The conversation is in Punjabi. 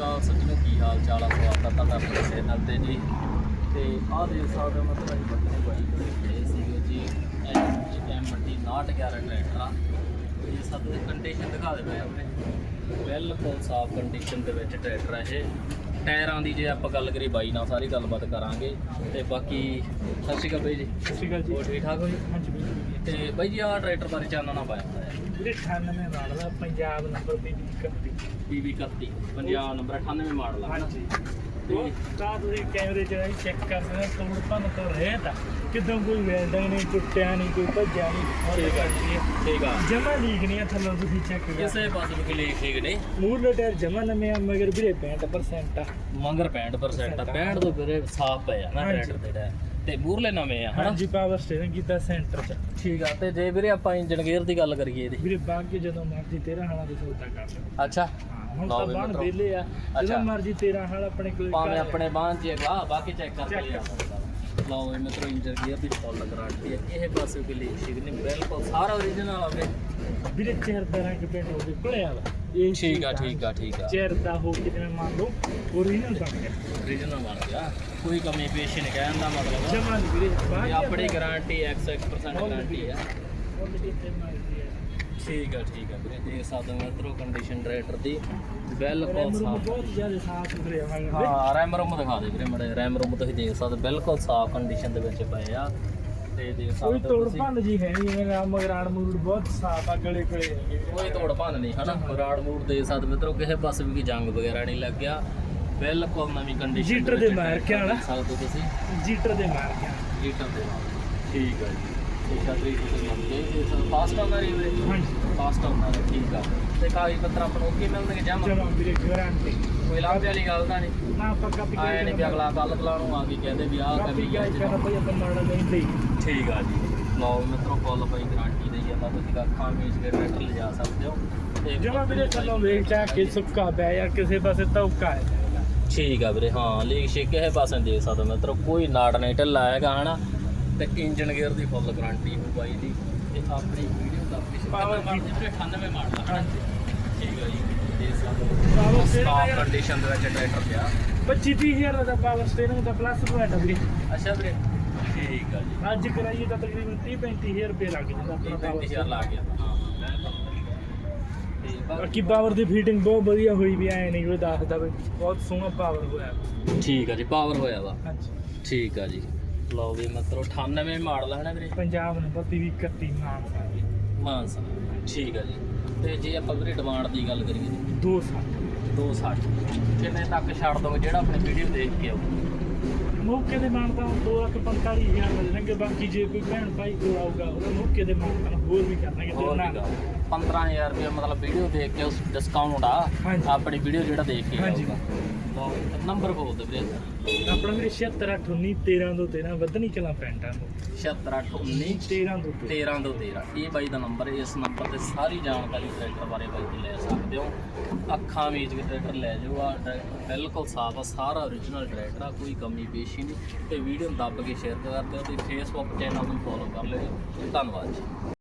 ਚਾਲ ਸੱਜਣੋ, ਕੀ ਹਾਲ ਚਾਲ ਆ? ਸਵਾਗਤ ਆ ਤੁਹਾਡਾ ਆਪਣੇ ਚੈਨਲ ਤੇ ਜੀ। ਤੇ ਆਹ ਦੇਖ ਸਕਦੇ ਹੋ ਮਤਲਬ ਅਸੀਂ ਬੱਚੇ ਬਾਈ ਇਹ ਸੀਗੇ ਜੀ। ਐਮਟੀ 911 ਟਰੈਕਟਰ ਆ। ਇਹ ਸਭ ਦੇ ਕੰਡੀਸ਼ਨ ਦਿਖਾ ਦੇ ਪਏ ਆਪਣੇ। ਬਿਲਕੁਲ ਸਾਫ਼ ਕੰਡੀਸ਼ਨ ਦੇ ਵਿੱਚ ਟਰੈਕਟਰ ਆ ਇਹ। ਟਾਇਰਾਂ ਦੀ ਜੇ ਆਪਾਂ ਗੱਲ ਕਰੀ ਬਾਈ ਨਾਲ ਸਾਰੀ ਗੱਲਬਾਤ ਕਰਾਂਗੇ। ਤੇ ਬਾਕੀ ਸਤਿ ਸ਼੍ਰੀ ਅਕਾਲ ਬਾਈ ਜੀ। ਸਤਿ ਸ਼੍ਰੀ ਅਕਾਲ ਜੀ। ਹੋਰ ਠੀਕ ਠਾਕ ਹੋ ਜੀ? ਹਾਂਜੀ ਬਿਲਕੁਲ। ਤੇ ਬਾਈ ਜੀ ਆਹ ਟਰੈਕਟਰ ਬਾਰੇ ਚਾਨਣਾ ਪਾਇਆ। ਹੋਇਆ ਹੈ ਵੀਰੇ 98 ਮਾਡਲ ਦਾ ਪੰਜਾਬ ਨੰਬਰ ਦੀ ਦਿੱਕਤ ਪੀਵੀ 31 ਪੰਜਾਬ ਨੰਬਰ 98 ਮਾਡਲ ਆ? ਹਾਂਜੀ। ਤੇ ਉਹ ਤਾਂ ਤੁਸੀਂ ਕੈਮਰੇ 'ਚ ਚੈੱਕ ਕਰ ਸਕਦੇ ਹੋ ਤੋੜ ਭੰਨ ਤੋਂ ਰਹੇ ਤਾਂ ਕਿਦੋਂ ਕੋਈ ਵੈਲਡਿੰਗ ਨਹੀਂ ਟੁੱਟਿਆ ਨਹੀਂ ਕੋਈ ਭੱਜਿਆ ਨਹੀਂ ਠੀਕ ਆ ਜੀ ਠੀਕ ਆ। ਜਮਾ ਲੀਕ ਨਹੀਂ ਆ ਥੱਲੋਂ ਤੁਸੀਂ ਚੈੱਕ ਕਰ। ਕਿਸੇ ਪਾਸੇ ਵੀ ਕਲੀਕ ਠੀਕ ਨੇ ਮੂਰਲੇ ਟਾਇਰ ਜਮਾ ਨਵੇਂ ਆ ਮਗਰ ਵੀਰੇ 65% ਆ। ਮੰਗਰ 65% ਆ 65 ਤੋਂ ਵੀਰੇ ਸਾਫ਼ ਪਿਆ ਨਾ। ਟਰੈਕਟਰ ਦੇ ਟਾਇਰ। ਤੇ ਮੂਰਲੇ ਨਵੇਂ ਆ ਹਨਾ? ਹਾਂਜੀ ਪਾਵਰ ਸਟੀਅਰਿੰਗ ਕੀਤਾ ਸੈਂਟਰ 'ਚ। ਠੀਕ ਆ ਤੇ ਜੇ ਵੀਰੇ ਆਪਾਂ ਇੰਜਨ ਗੇਅਰ ਦੀ ਗੱਲ ਕਰੀਏ ਇਹਦੀ। ਵੀਰੇ ਬਾਅਦ ਕੇ ਜਦੋਂ ਮਰਜ਼ੀ 13 ਹਾਲਾਂ ਦੇ ਸੌਦਾ ਕਰ ਲਓ। ਅੱਛਾ। ਹਾਂ ਹੁਣ ਲਓ ਤਾਂ ਵੀ ਬਾਣ ਮਿੱਤਰੋ। ਵੇਲੇ ਆ। ਅੱਛਾ। ਜਦੋਂ ਮਰਜ਼ੀ 13 ਹਾਲ ਆਪਣੇ ਕੋਲ ਭਾਵੇਂ ਘਰ ਆ। ਆਪਣੇ ਬਾਹਾਂ 'ਚ ਅਗਲਾ ਬਾਕੀ ਚੈੱਕ ਕਰਕੇ ਲਿਆ ਲਓ ਇਹ ਮਿੱਤਰੋ ਇੰਜਨ ਗੇਅਰ ਦੀ ਫੁੱਲ ਗਾਰੰਟੀ ਹੈ। ਇਹ ਪਾਸੇ ਵੀ ਲੀਕ ਸ਼ੀਕ ਨਹੀਂ ਬਿਲਕੁਲ ਸਾਰਾ ਓਰੀਜਨਲ ਆਵੇ ਵੀਰੇ। ਚਿਹਰ ਦਾ ਰੰਗ ਪੇਂਟ ਹੋ ਕੇ ਭੁਲਿਆ ਵਾ। ਇਹ ਠੀਕ ਆ ਠੀਕ ਆ ਠੀਕ ਆ। ਚਿਹਰ ਦਾ ਹੋ ਕੇ ਜਿਵੇਂ ਮੰਨ ਲਓ ਓਰੀਜਨਲ ਬਣ ਗਿਆ। ਓਰੀਜਨਲ ਬਣ ਗਿਆ। ਕੋਈ ਕਮੀ ਪੇਸ਼ੀ ਨਹੀਂ ਕਹਿਣ ਦਾ ਮਤਲਬ। ਜਮਾ ਨਹੀਂ ਵੀਰੇ ਚ ਆਪਣੀ ਗਾਰੰਟੀ 100% ਗਾਰੰਟੀ ਆ quality ਤੇ ਮਾਰਦੀ ਹੈ। ਠੀਕ ਆ ਠੀਕ ਆ ਵੀਰੇ। ਦੇਖ ਸਕਦੇ ਹੋ ਮਿੱਤਰੋ ਕੰਡੀਸ਼ਨ ਟਰੈਕਟਰ ਦੀ ਬਿਲਕੁਲ ਸਾਫ਼। ਬਹੁਤ ਜ਼ਿਆਦਾ ਸਾਫ਼ ਸੁਥਰੇ ਆ ਵੀਰੇ ਹਾਂ ਰੈਮ ਰੂਮ ਦਿਖਾ ਦੇ ਵੀਰੇ ਮੜੇ ਰੈਮ ਰੂਮ ਤੁਸੀਂ ਦੇਖ ਸਕਦੇ ਹੋ, ਬਿਲਕੁਲ ਸਾਫ਼ ਕੰਡੀਸ਼ਨ ਦੇ ਵਿੱਚ ਪਏ ਆ। ਤੇ ਕੋਈ ਸਕਦੇ ਹੋ ਤੋੜ ਤੁਸੀਂ ਭੰਨ ਜੀ ਹੈ ਨਹੀਂ ਜਿਵੇਂ ਰਾਮ ਮਗਰਾੜ ਮੂੜ ਬਹੁਤ ਸਾਫ਼ ਆ ਗਲੇ ਗਲੇ। ਕੋਈ ਤੋੜ ਭੰਨ ਨਹੀਂ ਹਨਾ? ਰਾੜ ਮੂੜ ਦੇ ਸਕਦੇ ਮਿੱਤਰੋ ਕਿਸੇ ਪਾਸੇ ਵੀ ਕੋਈ ਜੰਗ ਵਗੈਰਾ ਨਹੀਂ ਲੱਗਿਆ। ਬਿਲਕੁਲ ਨਵੀਂ ਕੰਡੀਸ਼ਨ ਜੀਟਰ ਦੇ ਮਾਰ ਕੇ ਆਉਣਾ। ਸਕਦੇ ਹੋ ਤੁਸੀਂ। ਜੀਟਰ ਦੇ ਮਾਰ ਗਿਆ ਲੀਟਰ ਦੇ ਨਾਲ ਠੀਕ ਆ ਜੀ। ਠੀਕ ਆ ਤਰੀਕ ਤੇ ਮੰਗੇ ਇਹ ਫਾਸਟ ਆਉਂਦਾ ਰਹੀ ਵੀਰੇ ਹਾਂਜੀ। ਫਾਸਟ ਆਉਂਦਾ ਰਿਹਾ, ਠੀਕ ਆ। ਤੇ ਕਾਗਜ਼ ਪੱਤਰ ਆਪਾਂ ਨੂੰ ਓਕੇ ਮਿਲਣਗੇ ਜਮ। ਜਮਾ ਵੀਰੇ ਗਾਰੰਟੀ ਕੋਈ ਲਾਭ ਵਾਲੀ ਗੱਲ ਤਾਂ ਨਹੀਂ। ਨਾ ਪੱਕਾ ਪਿੱਛੇ ਆਇਆ ਨਹੀਂ ਵੀ ਅਗਲਾ ਕੱਲ ਕਲਾ ਨੂੰ ਆ ਕੇ ਕਹਿੰਦੇ ਵੀ ਆਹ ਕਾਪੀ ਕਮੀ ਗਿਆ ਹੈ ਕਹਿੰਦਾ ਭਈ ਆਪਾਂ ਮਾੜਾ ਨਹੀਂ ਲਈ ਠੀਕ ਆ ਜੀ। ਲਓ ਮਿੱਤਰੋ ਫੁੱਲ ਪਈ ਗਾਰੰਟੀ ਦੇ ਜਾਂਦਾ ਤੁਸੀਂ ਅੱਖਾਂ ਮੀਚ ਕੇ ਟਰੈਕਟਰ ਲਿਜਾ ਸਕਦੇ ਹੋ। ਤੇ ਜਮਾ ਵੀਰੇ ਥੱਲੋਂ ਵੇਖ ਚਾ ਕੇ ਸੁੱਕਾ ਪਿਆ ਜਾਂ ਕਿਸੇ ਪਾਸੇ ਹੈ। ਠੀਕ ਆ ਵੀਰੇ ਹਾਂ ਲੀਕ ਸ਼ੇਕ ਕਿਸੇ ਪਾਸੇ ਦੇ ਸਕਦੇ ਹੋ ਮਿੱਤਰੋ ਕੋਈ ਨਾੜ ਨਹੀਂ ਢਿੱਲਾ ਹੈਗਾ ਹਨਾ? ਤੇ ਇੰਜਨ ਗੇਅਰ ਦੀ ਫੁੱਲ ਗਾਰੰਟੀ ਹੋ ਬਾਈ ਦੀ ਤੇ ਆਪਣੀ ਵੀਡੀਓ ਦਾ ਆਪਣੀ Power ਮਾਰ ਦੇ ਵੀਰੇ 98 ਮਾਡਲ ਆ। ਹਾਂਜੀ। ਠੀਕ ਜੀ। ਹੋ steering ਸਟਾਪ ਹੈਗਾ। ਕੰਡੀਸ਼ਨ ਦੇ ਵਿੱਚ ਟਰੈਕਟਰ ਪਿਆ। 25 ਹਜ਼ਾਰ ਦਾ ਪਾਵਰ ਸਟੀਅਰਿੰਗ ਦਾ ਪਲੱਸ ਪੁਆਇੰਟ ਵੀਰੇ। ਅੱਛਾ ਵੀਰੇ। ਠੀਕ ਆ ਜੀ। ਅੱਜ ਕਰਾਈਏ ਤਾਂ ਤਕਰੀਬਨ 30 35000 ਰੁਪਏ ਲੱਗ ਜਾਂਦਾ ਆਪਣਾ power 35000 ਲਾ ਗਿਆ। ਹਾਂ ਤੇ ਬਾਕੀ- ਪਾਵਰ ਦੀ ਫੀਟਿੰਗ ਬਹੁਤ ਵਧੀਆ ਹੋਈ ਵੀ ਐ ਨਹੀਂ ਕੋਈ ਦੱਸਦਾ ਵੀ ਬਹੁਤ ਸੋਹਣਾ ਪਾਵਰ ਹੋਇਆ। ਠੀਕ ਆ ਜੀ ਪਾਵਰ ਹੋਇਆ ਵਾ। ਠੀਕ ਆ ਜੀ। ਲਓ ਵੀ ਮਤਲਬ 98 ਮਾਡਲ ਹੈ ਨਾ ਵੀਰੇ? ਪੰਜਾਬ ਨੰਬਰ ਦੀ ਵੀ 31 ਨਾਮ ਸਾਡੀ ਮਾਨਸਾ ਠੀਕ ਆ ਜੀ। ਤੇ ਜੇ ਆਪਾਂ ਵੀਰੇ ਡਿਮਾਂਡ ਦੀ ਗੱਲ ਕਰੀਏ 2 ਸਾਲ 260 ਕਿੰਨੇ ਤੱਕ ਛੱਡ ਦੋਗੇ? ਜਿਹੜਾ ਆਪਣੀ ਵੀਡੀਓ ਦੇਖ ਕੇ ਆਊ ਮੌਕੇ ਦੇ ਮਾਨ ਤਾਂ 2 ਲੱਖ 45000 ਮਿਲ ਜਾਣਗੇ। ਬਾਕੀ ਜੇ ਕੋਈ ਭੈਣ ਭਾਈ ਕੋਲ ਆਊਗਾ ਉਹਦਾ ਮੌਕੇ ਦੇ ਮਾਨ ਤਾਂ ਹੋਰ ਵੀ ਕਰਨਗੇ। ਤੇ ਨਾ 15000 ਰੁਪਏ ਮਤਲਬ ਵੀਡੀਓ ਦੇਖ ਕੇ ਉਸ ਡਿਸਕਾਊਂਟ ਆ। ਆਪਣੀ ਵੀਡੀਓ ਜਿਹੜਾ ਦੇਖ ਕੇ ਹਾਂਜੀ। ਆਊਗਾ। ਨੰਬਰ ਬੋਲ ਦੇ ਵੀਰੇ। ਆਪਣਾ ਵੀਰੇ 76819 13 ਤੋਂ 13 ਵਧਣੀ ਕਲਾ ਪੈਂਟਾਂ ਨੂੰ। 7619 13 ਤੋਂ 13 13 ਤੋਂ 13 ਇਹ ਬਾਈ ਦਾ ਨੰਬਰ ਇਸ ਨੰਬਰ ਤੇ ਸਾਰੀ ਜਾਣਕਾਰੀ ਟਰੈਕਟਰ ਬਾਰੇ ਬਾਈ ਦੀ ਲੈ ਸਕਦੇ ਹੋ। ਅੱਖਾਂ ਮੀਚ ਕੇ ਟਰੈਕਟਰ ਲੈ ਜਾਓ ਆ ਟਰੈਕਟਰ ਬਿਲਕੁਲ ਸਾਫ਼ ਆ ਸਾਰਾ ਓਰੀਜਨਲ ਟਰੈਕਟਰ ਆ ਕੋਈ ਕਮੀ ਪੇਸ਼ੀ ਨਹੀਂ। ਤੇ ਵੀਡੀਓ ਨੂੰ ਦੱਬ ਕੇ ਸ਼ੇਅਰ ਕਰ ਦਿਓ ਤੇ ਫੇਸਬੁੱਕ ਚੈਨਲ ਨੂੰ ਫੋਲੋ ਕਰ ਲਿਓ। ਧੰਨਵਾਦ ਜੀ।